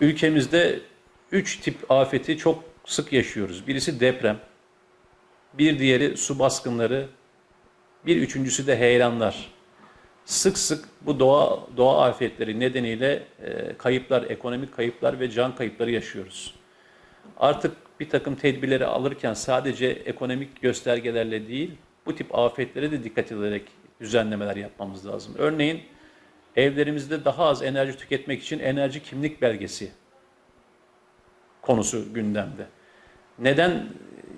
ülkemizde üç tip afeti çok sık yaşıyoruz. Birisi deprem, bir diğeri su baskınları, bir üçüncüsü de heyelanlar. Sık sık bu doğa doğa afetleri nedeniyle e, kayıplar, ekonomik kayıplar ve can kayıpları yaşıyoruz. Artık bir takım tedbirleri alırken sadece ekonomik göstergelerle değil, bu tip afetlere de dikkat ederek düzenlemeler yapmamız lazım. Örneğin evlerimizde daha az enerji tüketmek için enerji kimlik belgesi konusu gündemde. Neden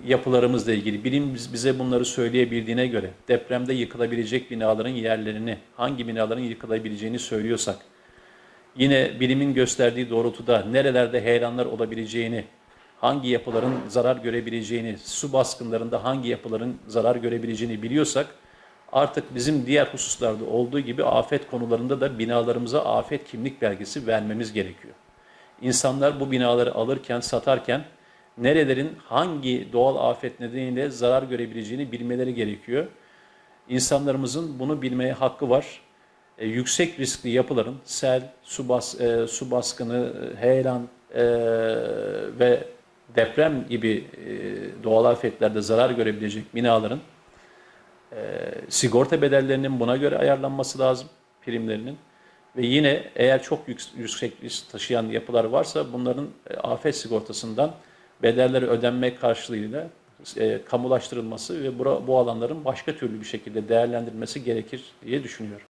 yapılarımızla ilgili bilim biz- bize bunları söyleyebildiğine göre depremde yıkılabilecek binaların yerlerini, hangi binaların yıkılabileceğini söylüyorsak, yine bilimin gösterdiği doğrultuda nerelerde heyelanlar olabileceğini, hangi yapıların zarar görebileceğini, su baskınlarında hangi yapıların zarar görebileceğini biliyorsak, artık bizim diğer hususlarda olduğu gibi afet konularında da binalarımıza afet kimlik belgesi vermemiz gerekiyor. İnsanlar bu binaları alırken, satarken nerelerin hangi doğal afet nedeniyle zarar görebileceğini bilmeleri gerekiyor. İnsanlarımızın bunu bilmeye hakkı var. E, yüksek riskli yapıların sel, su, bas, e, su baskını, heyelan e, ve deprem gibi e, doğal afetlerde zarar görebilecek binaların e, sigorta bedellerinin buna göre ayarlanması lazım, primlerinin. Ve yine eğer çok yük- yüksek risk taşıyan yapılar varsa bunların e, afet sigortasından bedelleri ödenmek karşılığıyla e, kamulaştırılması ve bura, bu alanların başka türlü bir şekilde değerlendirilmesi gerekir diye düşünüyorum.